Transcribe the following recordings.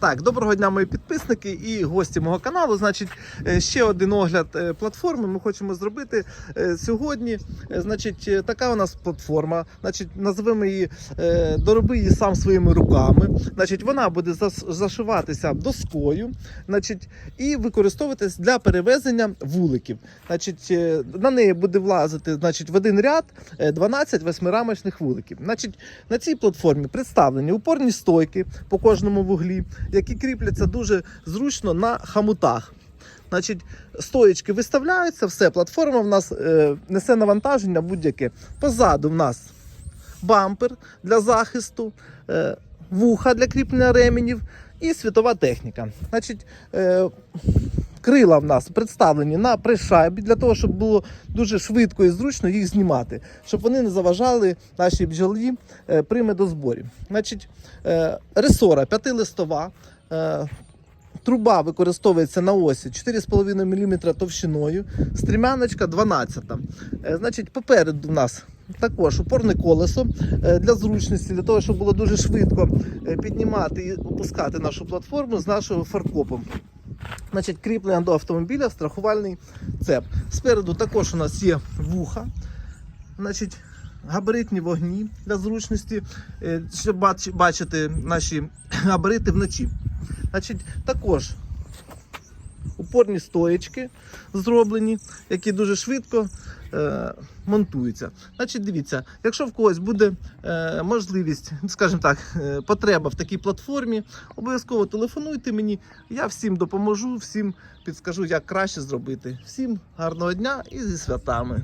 Так, доброго дня, мої підписники і гості мого каналу. Значить, е, ще один огляд е, платформи ми хочемо зробити е, сьогодні. Значить, така у нас платформа. Значить, називаємо її дороби її сам своїми руками. Значить, вона буде зашиватися доскою, значить, і використовуватись для перевезення вуликів. Значить, на неї буде влазити значить, в один ряд е, 12 восьмирамочних вуликів. Значить, на цій платформі представлені упорні стойки по кожному вуглі, які кріпляться дуже зручно на хамутах. Значить, стоєчки виставляються, все, платформа в нас е, несе навантаження будь-яке. Позаду в нас бампер для захисту, е, вуха для кріплення ременів і світова техніка. Значить, е, крила в нас представлені на пришайбі для того, щоб було дуже швидко і зручно їх знімати, щоб вони не заважали нашій бджолі е, при медозборі. Значить, е, ресора п'ятилистова. Е, Труба використовується на осі 4,5 мм товщиною, стрімяночка 12. Е, Значить, попереду в нас також опорне колесо для зручності, для того, щоб було дуже швидко піднімати і опускати нашу платформу з нашого фаркопом. Значить, кріплення до автомобіля, страхувальний цеп. Спереду також у нас є вуха. Значить, габаритні вогні для зручності, е, щоб бачити наші габарити вночі. Значить, також упорні стоєчки зроблені, які дуже швидко е, монтуються. Значить, дивіться, якщо в когось буде е, можливість, скажімо так, е, потреба в такій платформі, обов'язково телефонуйте мені. Я всім допоможу, всім підскажу, як краще зробити. Всім гарного дня і зі святами.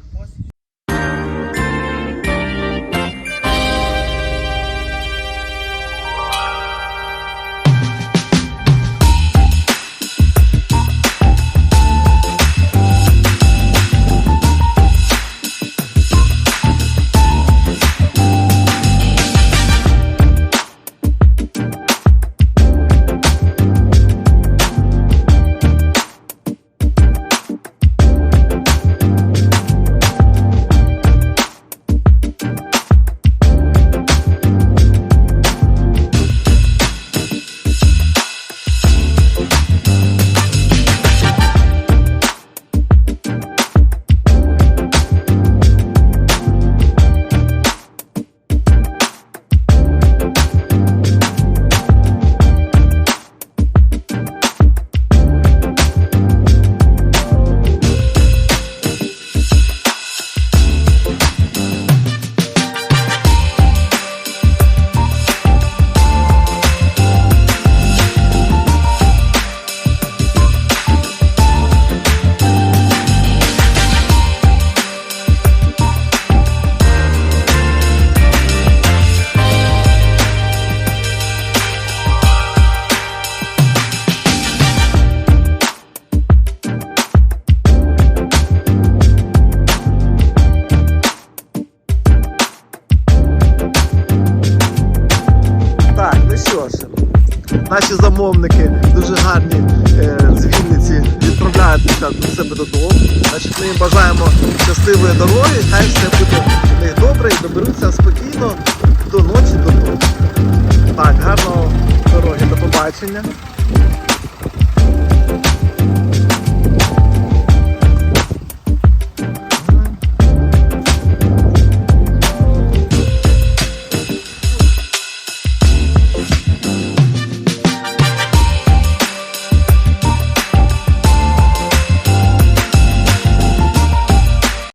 Ж, наші замовники дуже гарні е, з Вінниці відправляються до себе додому. Значить, ми їм бажаємо щасливої дороги, хай все буде у них добре і доберуться спокійно до ночі додому. Так, гарного дороги, до побачення.